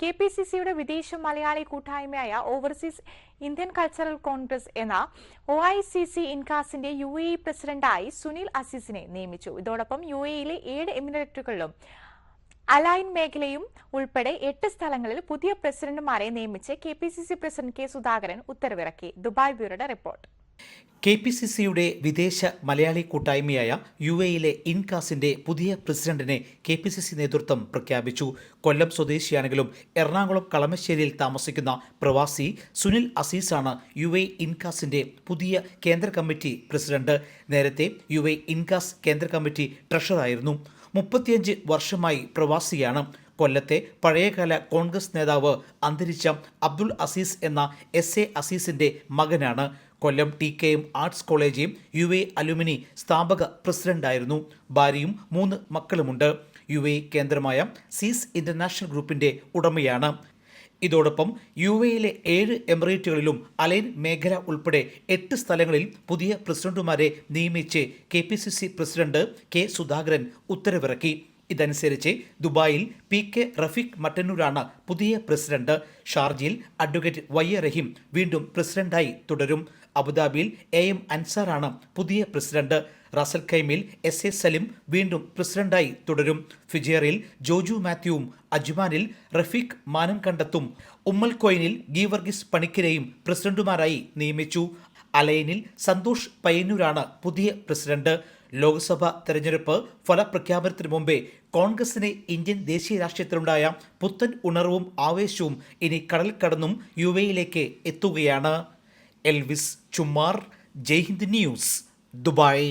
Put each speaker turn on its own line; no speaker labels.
K P C സിയുടെ വിദേശ മലയാളി കൂട്ടായ്മയായ ഓവർസീസ് ഇന്ത്യൻ കൾച്ചറൽ കോൺഗ്രസ് എന്ന ഒ ഐ സി സി ഇൻകാസിന്റെ യു എ ഇ പ്രസിഡന്റായി സുനിൽ അസീസിനെ നിയമിച്ചു. ഇതോടൊപ്പം യു എയിലെ ഏഴ് എമിറേറ്റുകളിലും അലൈൻ മേഖലയും ഉൾപ്പെടെ എട്ട് സ്ഥലങ്ങളിൽ പുതിയ പ്രസിഡന്റുമാരെ നിയമിച്ച് K P C C president K Sudhakaran ഉത്തരവിറക്കി. ദുബായ് ബ്യൂറോയുടെ റിപ്പോർട്ട്.
കെ പി സി സിയുടെ വിദേശ മലയാളി കൂട്ടായ്മയായ യു എയിലെ ഇൻകാസിന്റെ പുതിയ പ്രസിഡന്റിനെ കെ പി സി സി നേതൃത്വം പ്രഖ്യാപിച്ചു. കൊല്ലം സ്വദേശിയാണെങ്കിലും എറണാകുളം കളമശ്ശേരിയിൽ താമസിക്കുന്ന പ്രവാസി സുനിൽ അസീസാണ് യു എ ഇൻകാസിന്റെ പുതിയ കേന്ദ്ര കമ്മിറ്റി പ്രസിഡന്റ്. നേരത്തെ യു എ ഇൻകാസ് കേന്ദ്ര കമ്മിറ്റി ട്രഷറായിരുന്നു. മുപ്പത്തിയഞ്ച് വർഷമായി പ്രവാസിയാണ്. കൊല്ലത്തെ പഴയകാല കോൺഗ്രസ് നേതാവ് അന്തരിച്ച അബ്ദുൾ അസീസ് എന്ന എസ് എ അസീസിന്റെ മകനാണ്. Kollam T K M arts college U A alumni സ്ഥാപക പ്രസിഡന്റായിരുന്നു. ഭാര്യയും മൂന്ന് മക്കളുമുണ്ട്. യു എ കേന്ദ്രമായ സീസ് ഇന്റർനാഷണൽ ഗ്രൂപ്പിന്റെ ഉടമയാണ്. ഇതോടൊപ്പം യു എയിലെ ഏഴ് എമിറേറ്റുകളിലും അലൈൻ മേഖല ഉൾപ്പെടെ എട്ട് സ്ഥലങ്ങളിൽ പുതിയ പ്രസിഡന്റുമാരെ നിയമിച്ച് K P C C president K Sudhakaran ഉത്തരവിറക്കി. ഇതനുസരിച്ച് ദുബായിൽ പി കെ റഫീഖ് മട്ടന്നൂരാണ് പുതിയ പ്രസിഡന്റ്. ഷാർജയിൽ അഡ്വക്കേറ്റ് വൈ എ റഹീം വീണ്ടും പ്രസിഡന്റായി തുടരും. അബുദാബിയിൽ എ എം അൻസാറാണ് പുതിയ പ്രസിഡന്റ്. റാസൽ ഖൈമിൽ എസ് എ സലിം വീണ്ടും പ്രസിഡന്റായി തുടരും. ഫിജേറിൽ ജോജു മാത്യുവും അജ്മാനിൽ റഫീഖ് മാനം കണ്ടെത്തും. ഉമ്മൽ കോയിനിൽ ഗീവർഗീസ് പണിക്കരെയും പ്രസിഡന്റുമാരായി നിയമിച്ചു. അലൈനിൽ സന്തോഷ് പയ്യന്നൂരാണ് പുതിയ പ്രസിഡന്റ്. ലോക്സഭ തെരഞ്ഞെടുപ്പ് ഫലപ്രഖ്യാപനത്തിന് മുമ്പേ കോൺഗ്രസിന് ഇന്ത്യൻ ദേശീയ രാഷ്ട്രീയത്തിലുണ്ടായ പുത്തൻ ഉണർവും ആവേശവും ഇനി കടൽ കടന്നും യു എയിലേക്ക് എത്തുകയാണ്. Elvis Chummar Jaihind news Dubai.